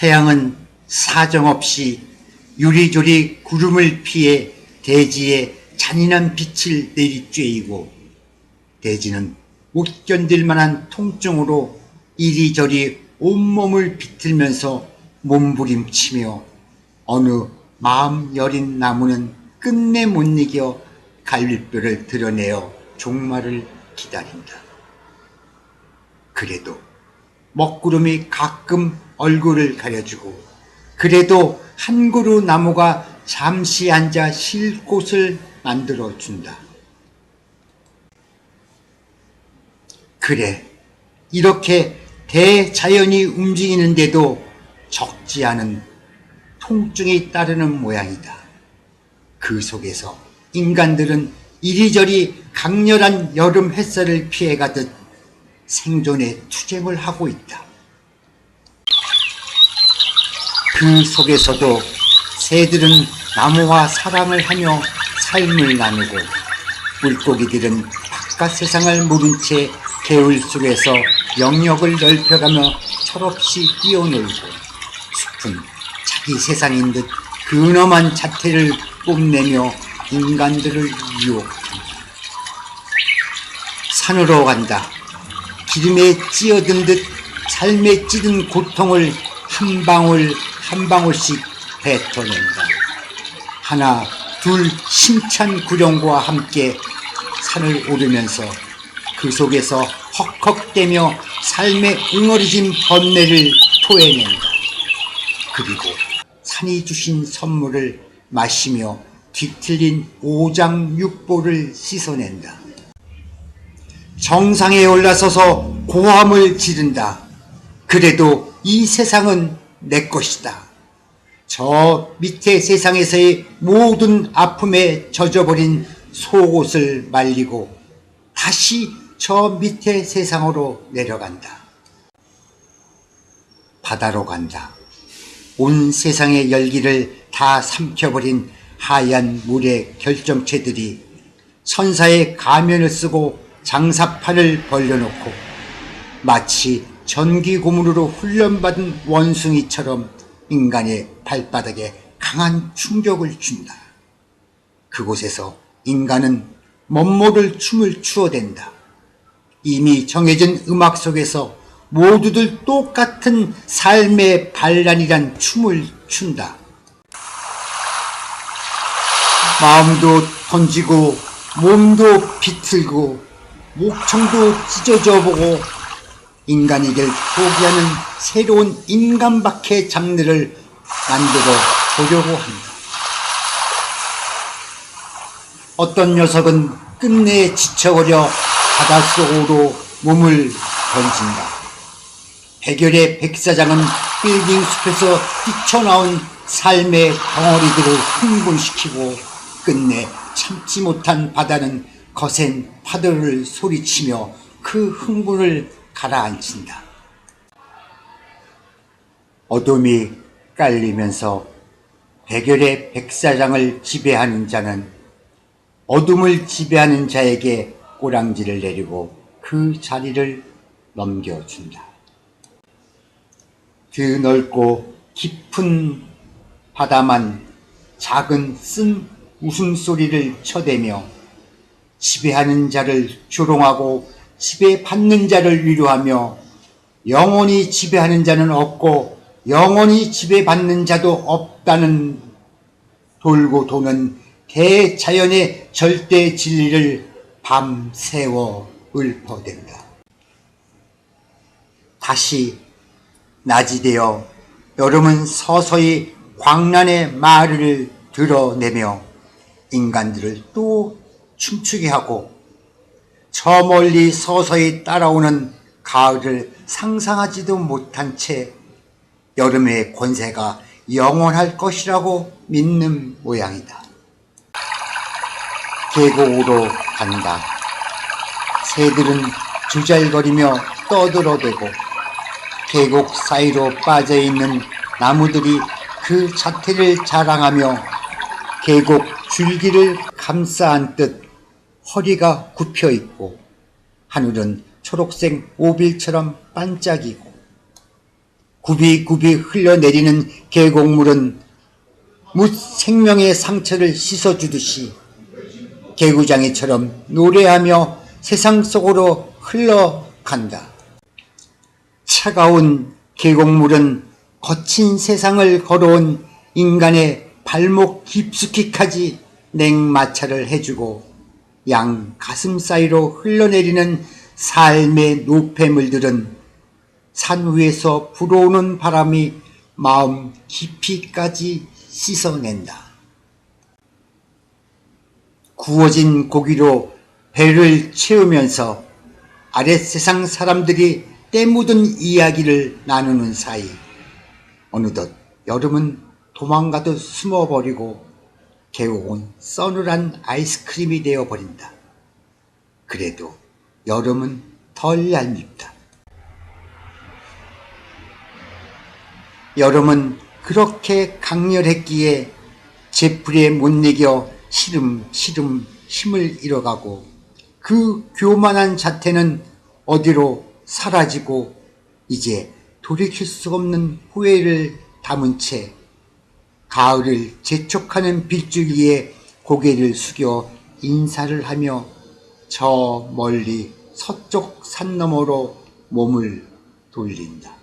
태양은 사정없이 유리조리 구름을 피해 대지에 잔인한 빛을 내리쬐이고 대지는 못 견딜 만한 통증으로 이리저리 온몸을 비틀면서 몸부림치며 어느 마음 여린 나무는 끝내 못 이겨 갈비뼈를 드러내어 종말을 기다린다. 그래도 먹구름이 가끔 얼굴을 가려주고 그래도 한 그루 나무가 잠시 앉아 쉴 곳을 만들어 준다. 그래, 이렇게 대자연이 움직이는데도 적지 않은 통증이 따르는 모양이다. 그 속에서 인간들은 이리저리 강렬한 여름 햇살을 피해가듯 생존의 투쟁을 하고 있다. 그 속에서도 새들은 나무와 사랑을 하며 삶을 나누고 물고기들은 바깥 세상을 모른 채 개울 속에서 영역을 넓혀가며 철없이 뛰어놀고 숲은 자기 세상인 듯 근엄한 자태를 뽐내며 인간들을 유혹한다. 산으로 간다. 기름에 찌어든 듯 삶에 찌든 고통을 한 방울 한 방울씩 뱉어낸다. 하나, 둘 심찬 구령과 함께 산을 오르면서 그 속에서 헉헉대며 삶의 응어리진 번뇌를 토해낸다. 그리고 산이 주신 선물을 마시며 뒤틀린 오장육보를 씻어낸다. 정상에 올라서서 고함을 지른다. 그래도 이 세상은 내 것이다. 저 밑에 세상에서의 모든 아픔에 젖어버린 속옷을 말리고 다시 저 밑에 세상으로 내려간다. 바다로 간다. 온 세상의 열기를 다 삼켜버린 하얀 물의 결정체들이 천사의 가면을 쓰고 장사판을 벌려놓고 마치 전기 고문으로 훈련받은 원숭이처럼 인간의 발바닥에 강한 충격을 준다. 그곳에서 인간은 멋모를 춤을 추어댄다. 이미 정해진 음악 속에서 모두들 똑같은 삶의 반란이란 춤을 춘다. 마음도 던지고 몸도 비틀고 목청도 찢어져 보고 인간에게 포기하는 새로운 인간박해 장르를 만들어 보려고 한다. 어떤 녀석은 끝내 지쳐버려 바닷속으로 몸을 던진다. 백열의 백사장은 빌딩 숲에서 뛰쳐나온 삶의 덩어리들을 흥분시키고 끝내 참지 못한 바다는 거센 파도를 소리치며 그 흥분을 가라앉힌다. 어둠이 깔리면서 백열의 백사장을 지배하는 자는 어둠을 지배하는 자에게 꼬랑지를 내리고 그 자리를 넘겨준다. 드넓고 깊은 바다만 작은 쓴 웃음소리를 쳐대며 지배하는 자를 조롱하고 지배받는 자를 위로하며 영원히 지배하는 자는 없고 영원히 지배받는 자도 없다는 돌고 도는 대자연의 절대 진리를 밤새워 읊어댄다. 다시 낮이 되어 여름은 서서히 광란의 말을 드러내며 인간들을 또 춤추게 하고 저 멀리 서서히 따라오는 가을을 상상하지도 못한 채 여름의 권세가 영원할 것이라고 믿는 모양이다. 계곡으로 간다. 새들은 주잘거리며 떠들어대고 계곡 사이로 빠져있는 나무들이 그 자태를 자랑하며 계곡 줄기를 감싸 안듯 허리가 굽혀 있고 하늘은 초록색 오빌처럼 반짝이고 굽이굽이 흘러내리는 계곡물은 묻 생명의 상처를 씻어주듯이 개구장이처럼 노래하며 세상 속으로 흘러간다. 차가운 계곡물은 거친 세상을 걸어온 인간의 발목 깊숙이까지 냉마찰을 해주고 양 가슴 사이로 흘러내리는 삶의 노폐물들은 산 위에서 불어오는 바람이 마음 깊이까지 씻어낸다. 구워진 고기로 배를 채우면서 아랫 세상 사람들이 때 묻은 이야기를 나누는 사이 어느덧 여름은 도망가듯 숨어버리고 계곡은 서늘한 아이스크림이 되어버린다. 그래도 여름은 덜 얄밉다. 여름은 그렇게 강렬했기에 제풀에 못 이겨 시름시름 힘을 잃어가고 그 교만한 자태는 어디로 사라지고 이제 돌이킬 수 없는 후회를 담은 채 가을을 재촉하는 빗줄기에 고개를 숙여 인사를 하며 저 멀리 서쪽 산 너머로 몸을 돌린다.